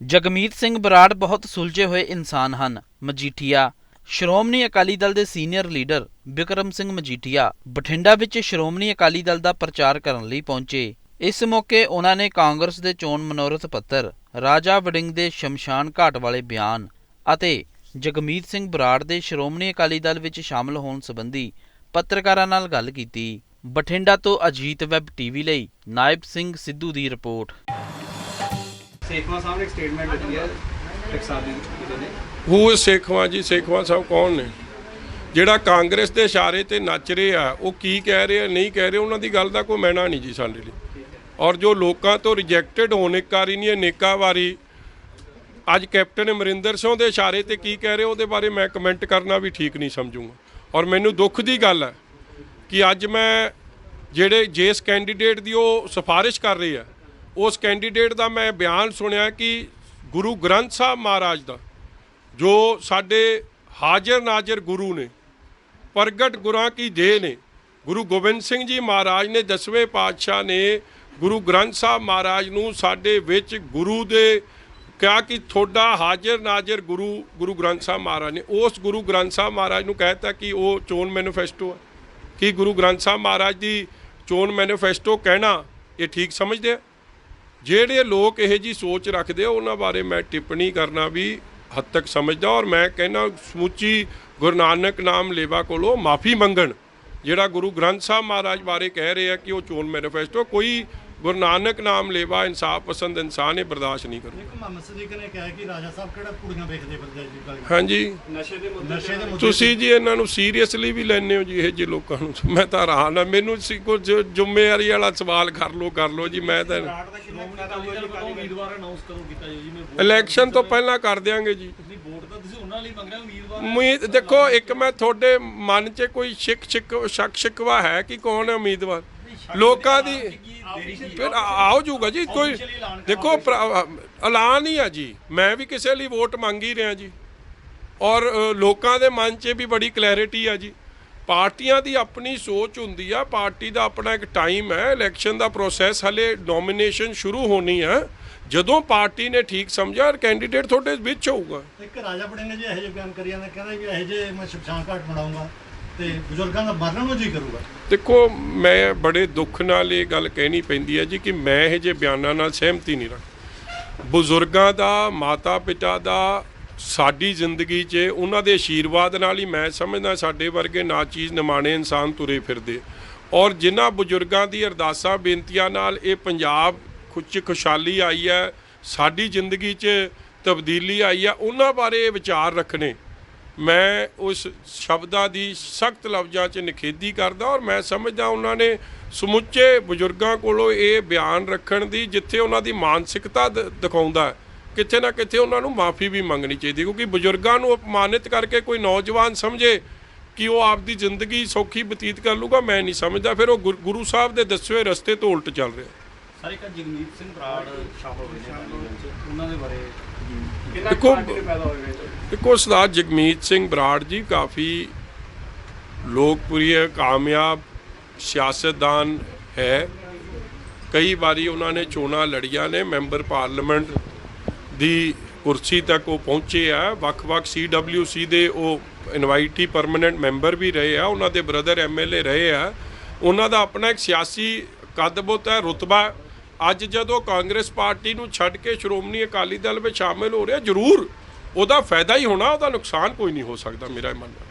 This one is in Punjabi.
ਜਗਮੀਤ ਸਿੰਘ ਬਰਾੜ ਬਹੁਤ ਸੁਲਝੇ ਹੋਏ ਇਨਸਾਨ ਹਨ। ਮਜੀਠੀਆ। ਸ਼੍ਰੋਮਣੀ ਅਕਾਲੀ ਦਲ ਦੇ ਸੀਨੀਅਰ ਲੀਡਰ ਬਿਕਰਮ ਸਿੰਘ ਮਜੀਠੀਆ ਬਠਿੰਡਾ ਵਿੱਚ ਸ਼੍ਰੋਮਣੀ ਅਕਾਲੀ ਦਲ ਦਾ ਪ੍ਰਚਾਰ ਕਰਨ ਲਈ ਪਹੁੰਚੇ। ਇਸ ਮੌਕੇ ਉਹਨਾਂ ਨੇ ਕਾਂਗਰਸ ਦੇ ਚੋਣ ਮਨੋਰਥ ਪੱਤਰ, ਰਾਜਾ ਵੜਿੰਗ ਦੇ ਸ਼ਮਸ਼ਾਨ ਘਾਟ ਵਾਲੇ ਬਿਆਨ ਅਤੇ ਜਗਮੀਤ ਸਿੰਘ ਬਰਾੜ ਦੇ ਸ਼੍ਰੋਮਣੀ ਅਕਾਲੀ ਦਲ ਵਿੱਚ ਸ਼ਾਮਲ ਹੋਣ ਸੰਬੰਧੀ ਪੱਤਰਕਾਰਾਂ ਨਾਲ ਗੱਲ ਕੀਤੀ। ਬਠਿੰਡਾ ਤੋਂ ਅਜੀਤ ਵੈਬ ਟੀਵੀ ਲਈ ਨਾਇਬ ਸਿੰਘ ਸਿੱਧੂ ਦੀ ਰਿਪੋਰਟ। ਸੇਖਵਾ ਸਾਹਿਬ ਨੇ ਇੱਕ ਸਟੇਟਮੈਂਟ ਦਿੱਤੀ ਹੈ ਟਕਸਾਲੀ ਇਹਦੇ ਨੇ ਹੂ ਸੇਖਵਾਂ ਜੀ? ਸੇਖਵਾਂ ਸਾਹਿਬ ਕੌਣ ਨੇ? ਜਿਹੜਾ ਕਾਂਗਰਸ ਦੇ ਇਸ਼ਾਰੇ ਤੇ ਨੱਚ ਰਹੇ ਆ ਉਹ ਕੀ ਕਹਿ ਰਹੇ ਆ ਨਹੀਂ ਕਹਿ ਰਹੇ ਉਹਨਾਂ ਦੀ ਗੱਲ ਦਾ ਕੋਈ ਮੈਣਾ ਨਹੀਂ ਜੀ ਸਾਡੇ ਲਈ। ਔਰ ਜੋ ਲੋਕਾਂ ਤੋਂ ਰਿਜੈਕਟਡ ਹੋਣ ਇੱਕ ਵਾਰੀ ਨਹੀਂ ਅਨੇਕਾਂ ਵਾਰੀ। ਅੱਜ ਕੈਪਟਨ ਅਮਰਿੰਦਰ ਸਿੰਘ ਦੇ ਇਸ਼ਾਰੇ ਤੇ ਕੀ ਕਹਿ ਰਹੇ ਉਹਦੇ ਬਾਰੇ ਮੈਂ ਕਮੈਂਟ ਕਰਨਾ ਵੀ ਠੀਕ ਨਹੀਂ ਸਮਝੂੰਗਾ। ਔਰ ਮੈਨੂੰ ਦੁੱਖ ਦੀ ਗੱਲ ਹੈ ਕਿ ਅੱਜ ਮੈਂ ਜਿਹੜੇ ਜਿਸ ਕੈਂਡੀਡੇਟ ਦੀ ਉਹ ਸਿਫਾਰਿਸ਼ ਕਰ ਰਹੇ ਆ ਉਸ ਕੈਂਡੀਡੇਟ ਦਾ ਮੈਂ ਬਿਆਨ ਸੁਣਿਆ ਕਿ ਗੁਰੂ ਗ੍ਰੰਥ ਸਾਹਿਬ ਮਹਾਰਾਜ ਦਾ, ਜੋ ਸਾਡੇ ਹਾਜ਼ਰ ਨਾਜ਼ਰ ਗੁਰੂ ਨੇ, ਪ੍ਰਗਟ ਗੁਰਾਂ ਕੀ ਦੇ ਨੇ, ਗੁਰੂ ਗੋਬਿੰਦ ਸਿੰਘ ਜੀ ਮਹਾਰਾਜ ਨੇ ਦਸਵੇਂ ਪਾਤਸ਼ਾਹ ਨੇ ਗੁਰੂ ਗ੍ਰੰਥ ਸਾਹਿਬ ਮਹਾਰਾਜ ਨੂੰ ਸਾਡੇ ਵਿੱਚ ਗੁਰੂ ਦੇ ਕਿਹਾ ਕਿ ਤੁਹਾਡਾ ਹਾਜ਼ਰ ਨਾਜ਼ਰ ਗੁਰੂ ਗੁਰੂ ਗ੍ਰੰਥ ਸਾਹਿਬ ਮਹਾਰਾਜ ਨੇ। ਉਸ ਗੁਰੂ ਗ੍ਰੰਥ ਸਾਹਿਬ ਮਹਾਰਾਜ ਨੂੰ ਕਹਿਤਾ ਕਿ ਉਹ ਚੋਣ ਮੈਨੀਫੈਸਟੋ ਹੈ ਕਿ ਗੁਰੂ ਗ੍ਰੰਥ ਸਾਹਿਬ ਮਹਾਰਾਜ ਦੀ ਚੋਣ ਮੈਨੀਫੈਸਟੋ ਕਹਿਣਾ ਇਹ ਠੀਕ ਸਮਝਦੇ ਆ? ਜਿਹੜੇ ਲੋਕ ਇਹ ਜੀ ਸੋਚ ਰੱਖਦੇ ਆ, ਉਹਨਾਂ ਬਾਰੇ ਮੈਂ ਟਿੱਪਣੀ ਕਰਨਾ ਵੀ ਹੱਦ ਤੱਕ ਸਮਝਦਾ ਔਰ ਮੈਂ ਕਹਿੰਦਾ ਸਮੁੱਚੀ ਗੁਰੂ ਨਾਨਕ ਨਾਮ ਲੇਵਾ ਕੋਲੋਂ ਮਾਫੀ ਮੰਗਣ, ਜਿਹੜਾ ਗੁਰੂ ਗ੍ਰੰਥ ਸਾਹਿਬ ਮਹਾਰਾਜ ਬਾਰੇ ਕਹਿ ਰਹੇ ਆ ਕਿ ਉਹ ਚੋਣ ਮੈਨੀਫੈਸਟੋ, ਕੋਈ ਗੁਰੂ ਨਾਨਕ ਨਾਮ ਲੇਵਾ ਇਨਸਾਫ ਪਸੰਦ ਇਨਸਾਨ ਇਹ ਬਰਦਾਸ਼ਤ ਨਹੀਂ ਕਰੂ ਇੱਕ ਮੁਹੰਮਦ ਸਦੀਕ ਨੇ ਕਿਹਾ ਕਿ ਰਾਜਾ ਸਾਹਿਬ ਕਿਹੜਾ ਕੁੜੀਆਂ ਵੇਖਦੇ ਆ ਜੀ ਗੱਲ ਹਾਂਜੀ। ਨਸ਼ੇ ਦੇ ਮੁੱਦੇ ਨਸ਼ੇ ਦੇ ਮੁੱਦੇ ਤੁਸੀਂ ਜੀ ਇਹਨਾਂ ਨੂੰ ਸੀਰੀਅਸਲੀ ਵੀ ਲੈਂਦੇ ਹੋ ਜੀ ਇਹ ਜੀ ਲੋਕਾਂ ਨੂੰ। ਮੈਂ ਤਾਂ ਹੈਰਾਨ ਆ ਮੈਨੂੰ ਸੀ ਕੁਝ ਜ਼ਿੰਮੇਵਾਰੀ ਵਾਲਾ ਸਵਾਲ ਕਰ ਲੋ ਕਰ ਲੋ ਜੀ ਮੈਂ ਤਾਂ ਇਲੈਕਸ਼ਨ ਤੋਂ ਪਹਿਲਾਂ ਕਰ ਦਿਆਂਗੇ ਜੀ। ਤੁਸੀਂ ਵੋਟ ਤਾਂ ਤੁਸੀਂ ਉਹਨਾਂ ਲਈ ਮੰਗ ਰਹੇ ਹੋ ਉਮੀਦਵਾਰ ਉਮੀਦ ਦੇਖੋ ਇੱਕ ਮੈਂ ਤੁਹਾਡੇ ਮਨ 'ਚ ਕੋਈ ਸ਼ਿਕ ਸ਼ਿਕ ਸ਼ੱਕ ਸ਼ਿਕਵਾ ਹੈ ਕਿ ਕੌਣ ਹੈ ਉਮੀਦਵਾਰ? ਲੋਕਾਂ ਦੀ ਫਿਰ ਆ- ਆਓ ਜੂਗਾ ਜੀ, ਕੋਈ ਦੇਖੋ ਐਲਾਨ ਹੀ ਆ ਜੀ। ਮੈਂ ਵੀ ਕਿਸੇ ਲਈ ਵੋਟ ਮੰਗ ਹੀ ਰਿਹਾ ਜੀ। ਔਰ ਲੋਕਾਂ ਦੇ ਮਨ 'ਚ ਵੀ ਬੜੀ ਕਲੈਰਿਟੀ ਆ ਜੀ। ਪਾਰਟੀਆਂ ਦੀ ਆਪਣੀ ਸੋਚ ਹੁੰਦੀ ਆ, ਪਾਰਟੀ ਦਾ ਆਪਣਾ ਇੱਕ ਟਾਈਮ ਹੈ ਇਲੈਕਸ਼ਨ ਦਾ ਪ੍ਰੋਸੈਸ ਹਲੇ ਨੋਮੀਨੇਸ਼ਨ ਸ਼ੁਰੂ ਹੋਣੀ ਆ। ਜਦੋਂ ਪਾਰਟੀ ਨੇ ਠੀਕ ਸਮਝਿਆ ਕੈਂਡੀਡੇਟ ਤੁਹਾਡੇ ਵਿੱਚ ਹੋਊਗਾ। ਇੱਕ ਰਾਜਾ ਬੜੇ ਜੀ ਇਹੋ ਜਿਹੇ ਬਿਆਨ ਕਰੀ ਜਾਂਦੇ, ਕਹਿੰਦਾ ਵੀ ਇਹੋ ਜਿਹੇ ਮੈਂ ਸ਼ਮਸ਼ਾਨ ਘਾਟ ਬਣਾਉਂਗਾ। ਤੇ ਬਜ਼ੁਰਗਾਂ ਦਾ ਮਰਨ ਨੂੰ ਜੀ ਕਰੂਗਾ। ਦੇਖੋ, ਮੈਂ ਬੜੇ ਦੁੱਖ ਨਾਲ ਇਹ ਗੱਲ ਕਹਿਣੀ ਪੈਂਦੀ ਹੈ ਜੀ ਕਿ ਮੈਂ ਇਹ ਜੇ ਬਿਆਨਾਂ ਨਾਲ ਸਹਿਮਤੀ ਨਹੀਂ ਰੱਖ ਬਜ਼ੁਰਗਾਂ ਦਾ ਮਾਤਾ ਪਿਤਾ ਦਾ, ਸਾਡੀ ਜ਼ਿੰਦਗੀ 'ਚ ਉਹਨਾਂ ਦੇ ਆਸ਼ੀਰਵਾਦ ਨਾਲ ਹੀ ਮੈਂ ਸਮਝਦਾ ਸਾਡੇ ਵਰਗੇ ਨਾ ਚੀਜ਼ ਨਿਮਾਣੇ ਇਨਸਾਨ ਤੁਰੇ ਫਿਰਦੇ। ਔਰ ਜਿਨ੍ਹਾਂ ਬਜ਼ੁਰਗਾਂ ਦੀ ਅਰਦਾਸਾਂ, ਬੇਨਤੀਆਂ ਨਾਲ ਇਹ ਪੰਜਾਬ ਖੁੱਚ ਖੁਸ਼ਹਾਲੀ ਆਈ ਹੈ, ਸਾਡੀ ਜ਼ਿੰਦਗੀ 'ਚ ਤਬਦੀਲੀ ਆਈ ਹੈ, ਉਹਨਾਂ ਬਾਰੇ ਵਿਚਾਰ ਰੱਖਣੇ। ਮੈਂ ਉਸ ਸ਼ਬਦਾਂ ਦੀ ਸਖਤ ਲਫ਼ਜ਼ਾਂ 'ਚ ਨਿਖੇਧੀ ਕਰਦਾ ਔਰ ਮੈਂ ਸਮਝਦਾ ਉਹਨਾਂ ਨੇ ਸਮੁੱਚੇ ਬਜ਼ੁਰਗਾਂ ਕੋਲੋਂ ਇਹ ਬਿਆਨ ਰੱਖਣ ਦੀ, ਜਿੱਥੇ ਉਹਨਾਂ ਦੀ ਮਾਨਸਿਕਤਾ ਦ- ਦਿਖਾਉਂਦਾ ਕਿਤੇ ਨਾ ਕਿਤੇ ਉਹਨਾਂ ਨੂੰ ਮਾਫੀ ਵੀ ਮੰਗਣੀ ਚਾਹੀਦੀ ਕਿਉਂਕਿ ਬਜ਼ੁਰਗਾਂ ਨੂੰ ਅਪਮਾਨਿਤ ਕਰਕੇ ਕੋਈ ਨੌਜਵਾਨ ਸਮਝੇ ਕਿ ਉਹ ਆਪਦੀ ਜ਼ਿੰਦਗੀ ਸੌਖੀ ਬਤੀਤ ਕਰ ਲੂਗਾ, ਮੈਂ ਨਹੀਂ ਸਮਝਦਾ। ਫਿਰ ਉਹ ਗੁਰ- ਗੁਰੂ ਸਾਹਿਬ ਦੇ ਦੱਸੇ ਹੋਏ ਰਸਤੇ ਤੋਂ ਉਲਟ ਚੱਲ ਰਿਹਾ। ਸਾਰੇ ਕਾ ਜਗਮੀਤ ਸਿੰਘ ਬਰਾੜ ਸ਼ਾਮਲ ਹੋਏ ਨੇ ਅਕਾਲੀ ਦਲ 'ਚ। ਉਹਨਾਂ ਦੇ ਬਾਰੇ ਕਿੰਨਾ ਦੇਖੋ, ਪੈਦਾ ਹੋਏਗਾ ਦੇਖੋ ਸਰਦਾਰ ਜਗਮੀਤ ਸਿੰਘ ਬਰਾੜ ਜੀ ਕਾਫੀ ਲੋਕਪ੍ਰਿय ਕਾਮਯਾਬ ਸਿਆਸਤਦਾਨ ਹੈ। ਕਈ ਵਾਰੀ ਉਹਨਾਂ ਨੇ ਚੋਣਾਂ ਲੜੀਆਂ ਨੇ ਮੈਂਬਰ ਪਾਰਲੀਮੈਂਟ ਦੀ ਕੁਰਸੀ ਤੱਕ ਉਹ ਪਹੁੰਚੇ ਆ। ਵੱਖ-ਵੱਖ ਸੀਡਬਲਯੂਸੀ ਦੇ ਉਹ ਇਨਵਾਈਟੀ ਪਰਮਨੈਂਟ ਮੈਂਬਰ ਵੀ ਰਹੇ ਆ। ਉਹਨਾਂ ਦੇ ਬ੍ਰਦਰ ਐਮਐਲਏ ਰਹੇ ਆ। ਉਹਨਾਂ ਦਾ ਆਪਣਾ ਇੱਕ ਸਿਆਸੀ ਕਦਬੁੱਤ ਹੈ ਰੁਤਬਾ ਅੱਜ ਜਦੋਂ ਕਾਂਗਰਸ ਪਾਰਟੀ ਨੂੰ ਛੱਡ ਕੇ ਸ਼੍ਰੋਮਣੀ ਅਕਾਲੀ ਦਲ ਵਿੱਚ ਸ਼ਾਮਿਲ ਹੋ ਰਿਹਾ, ਜ਼ਰੂਰ ਉਹਦਾ ਫਾਇਦਾ ਹੀ ਹੋਣਾ, ਉਹਦਾ ਨੁਕਸਾਨ ਕੋਈ ਨਹੀਂ ਹੋ ਸਕਦਾ, ਮੇਰਾ ਮੰਨਣਾ।